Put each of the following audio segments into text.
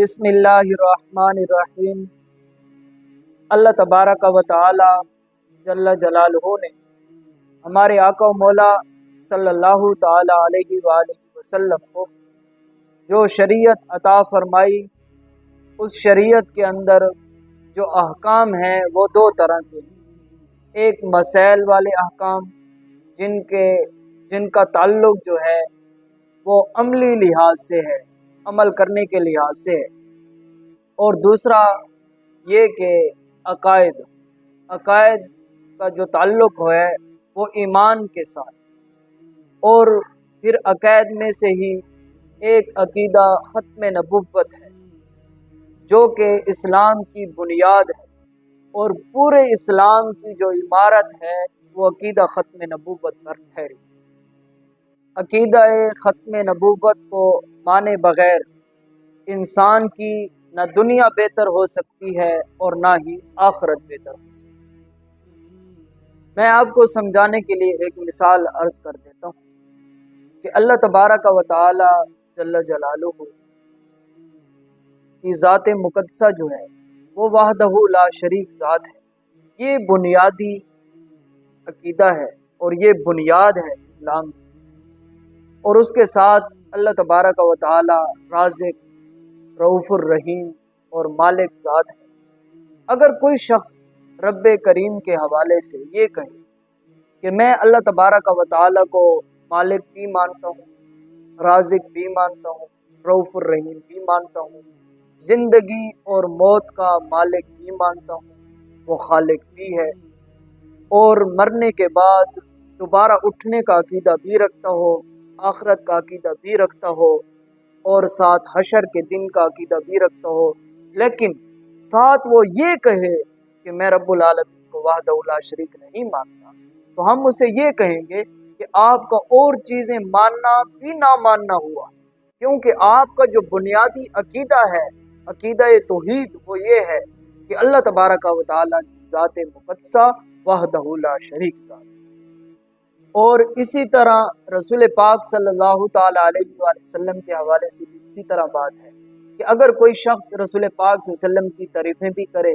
بسم اللہ الرحمن الرحیم۔ اللہ تبارک و تعالی جل جلالہ نے ہمارے آقا و مولا صلی اللہ تعالی علیہ وآلہ وسلم کو جو شریعت عطا فرمائی، اس شریعت کے اندر جو احکام ہیں وہ دو طرح کے ہیں۔ ایک مسائل والے احکام جن کے، جن کا تعلق جو ہے وہ عملی لحاظ سے ہے۔ عمل کرنے کے لحاظ سے ہے۔ اور دوسرا یہ کہ عقائد عقائد کا جو تعلق ہے وہ ایمان کے ساتھ۔ اور پھر عقائد میں سے ہی ایک عقیدہ ختم نبوت ہے، جو کہ اسلام کی بنیاد ہے۔ اور پورے اسلام کی جو عمارت ہے وہ عقیدہ ختم نبوت پر ٹھہری۔ عقیدہ ختم نبوت کو مانے بغیر انسان کی نہ دنیا بہتر ہو سکتی ہے اور نہ ہی آخرت بہتر ہو سکتی میں آپ کو سمجھانے کے لیے ایک مثال عرض کر دیتا ہوں کہ اللہ تبارہ کا وطالعہ جل جلالہ کی ذات مقدسہ جو ہے، وہ وحدہ لا شریک ذات ہے۔ یہ بنیادی عقیدہ ہے اور یہ بنیاد ہے اسلام کی۔ اور اس کے ساتھ اللہ تبارک و تعالی رازق رعف الرحیم اور مالک ذات ہے اگر کوئی شخص رب کریم کے حوالے سے یہ کہے کہ میں اللہ تبارک و تعالی کو مالک بھی مانتا ہوں، رازق بھی مانتا ہوں رعف الرحیم بھی مانتا ہوں، زندگی اور موت کا مالک بھی مانتا ہوں، وہ خالق بھی ہے۔ اور مرنے کے بعد دوبارہ اٹھنے کا عقیدہ بھی رکھتا ہو آخرت کا عقیدہ بھی رکھتا ہو اور ساتھ حشر کے دن کا عقیدہ بھی رکھتا ہو۔ لیکن ساتھ وہ یہ کہے کہ میں رب العالمین کو وحدہ اللہ شریک نہیں مانتا، تو ہم اسے یہ کہیں گے کہ آپ کا اور چیزیں ماننا بھی نہ ماننا ہوا۔ کیونکہ آپ کا جو بنیادی عقیدہ ہے، عقیدہ توحید، وہ یہ ہے کہ اللہ تبارک و تعالیٰ ذات مقدسہ وحدہ اللہ شریک ذات۔ اور اسی طرح رسول پاک صلی اللہ تعالیٰ علیہ وآلہ وسلم کے حوالے سے بھی اسی طرح بات ہے کہ اگر کوئی شخص رسول پاک صلی اللہ علیہ وسلم کی تعریفیں بھی کرے،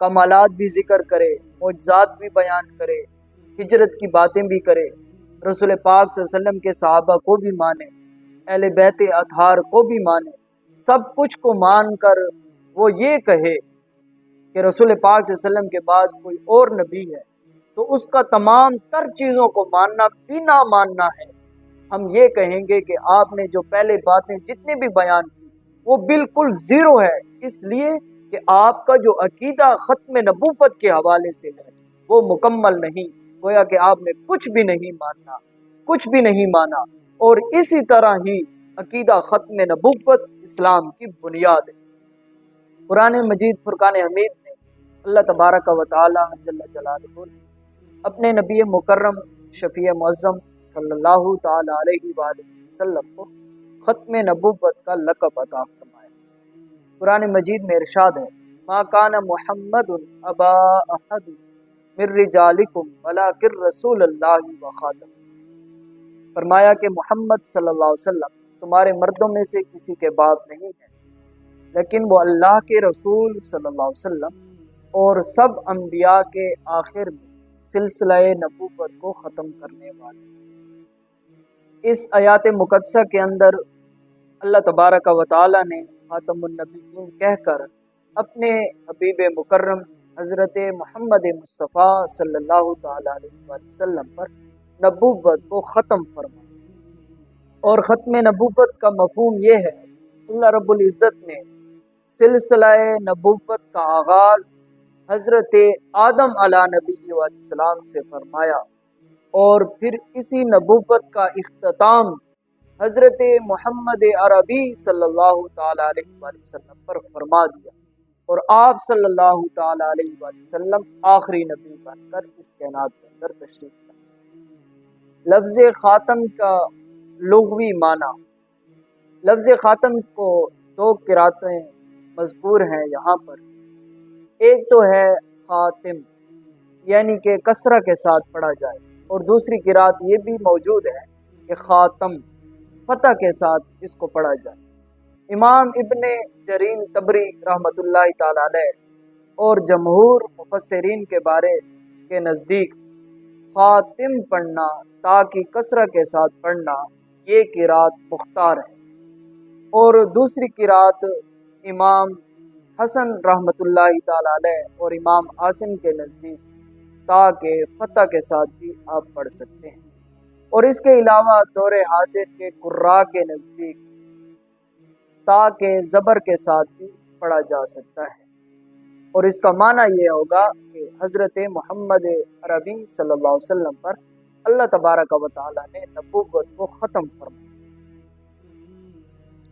کمالات بھی ذکر کرے، معجزات بھی بیان کرے، ہجرت کی باتیں بھی کرے، رسول پاک صلی اللہ علیہ وسلم کے صحابہ کو بھی مانے، اہل بیت اطہار کو بھی مانے، سب کچھ کو مان کر وہ یہ کہے کہ رسول پاک صلی اللہ علیہ وسلم کے بعد کوئی اور نبی ہے۔ تو اس کا تمام تر چیزوں کو ماننا بھی نہ ماننا ہے۔ ہم یہ کہیں گے کہ آپ نے جو پہلے باتیں جتنے بھی بیان کی، وہ بالکل زیرو ہے۔ اس لیے کہ آپ کا جو عقیدہ ختم نبوت کے حوالے سے ہے، وہ مکمل نہیں۔ گویا کہ آپ نے کچھ بھی نہیں ماننا، کچھ بھی نہیں مانا۔ اور اسی طرح ہی عقیدہ ختم نبوت اسلام کی بنیاد ہے۔ قرآن مجید فرقان حمید نے اللہ تبارک و تعالی جل جلالہ اپنے نبی مکرم، شفیع معظم صلی اللہ تعالیٰ علیہ وآلہ وسلم کو ختم نبوت کا لقب عطا فرمایا۔ قرآن مجید میں ارشاد ہے، ما کان محمد ابا احد من رجالکم ولکن رسول اللہ و خاتم. فرمایا کہ محمد صلی اللہ علیہ وسلم تمہارے مردوں میں سے کسی کے باپ نہیں ہے لیکن وہ اللہ کے رسول صلی اللہ علیہ وسلم اور سب انبیاء کے آخر میں سلسلہ نبوت کو ختم کرنے والے اس آیات مقدسہ کے اندر اللہ تبارک و تعالی نے خاتم النبی کہہ کر اپنے حبیب مکرم حضرت محمد مصطفیٰ صلی اللہ تعالیٰ علیہ وسلم پر نبوت کو ختم فرما اور ختم نبوت کا مفہوم یہ ہے، اللہ رب العزت نے سلسلہ نبوت کا آغاز حضرت آدم علیہ نبی علیہ السلام سے فرمایا، اور پھر اسی نبوت کا اختتام حضرت محمد عربی صلی اللہ تعالیٰ علیہ وآلہ وسلم پر فرما دیا، اور آپ صلی اللہ تعالیٰ علیہ وآلہ وسلم آخری نبی بن کر اس کائنات کے اندر تشریف لائے۔ لفظ خاتم کا لغوی معنی، لفظ خاتم کو دو قراتیں مذکور ہیں یہاں پر۔ ایک تو ہے خاتم یعنی کہ کثرہ کے ساتھ پڑھا جائے۔ اور دوسری قرات یہ بھی موجود ہے کہ خاتم، فتح کے ساتھ اس کو پڑھا جائے۔ امام ابن جرین تبری رحمۃ اللہ تعالی علیہ اور جمہور مفسرین کے بارے کے نزدیک خاتم پڑھنا، تاکہ کثرت کے ساتھ پڑھنا یہ قرات مختار ہے۔ اور دوسری قرات امام حسن رحمۃ اللہ تعالی علیہ اور امام عاصم کے نزدیک تاکہ فتح کے ساتھ بھی آپ پڑھ سکتے ہیں۔ اور اس کے علاوہ دور حاضر کے قرا کے نزدیک تاکہ زبر کے ساتھ بھی پڑھا جا سکتا ہے۔ اور اس کا معنی یہ ہوگا کہ حضرت محمد عربی صلی اللہ علیہ وسلم پر اللہ تبارک و تعالیٰ نے نبوت کو ختم فرمایا۔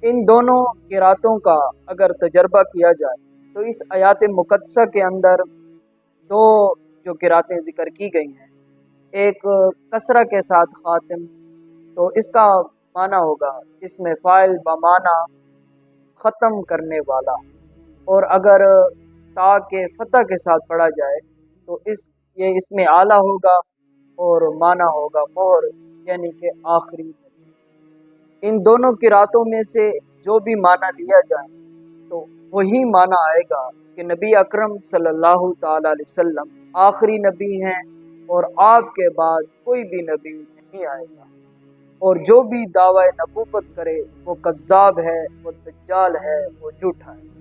ان دونوں قراتوں کا اگر تجربہ کیا جائے، تو اس آیات مقدسہ کے اندر دو جو قراتیں ذکر کی گئی ہیں، ایک کثرہ کے ساتھ خاتم، تو اس کا معنی ہوگا اس میں فائل بمانہ ختم کرنے والا۔ اور اگر تا کے فتح کے ساتھ پڑھا جائے، تو اس، یہ اس میں اعلیٰ ہوگا اور معنی ہوگا مہر یعنی کہ آخری ان دونوں کی راتوں میں سے جو بھی معنی لیا جائے، تو وہی معنی آئے گا کہ نبی اکرم صلی اللہ تعالی علیہ وسلم آخری نبی ہیں اور آپ کے بعد کوئی بھی نبی نہیں آئے گا۔ اور جو بھی دعوی نبوت کرے، وہ قذاب ہے، وہ دجال ہے، وہ جھوٹا ہے۔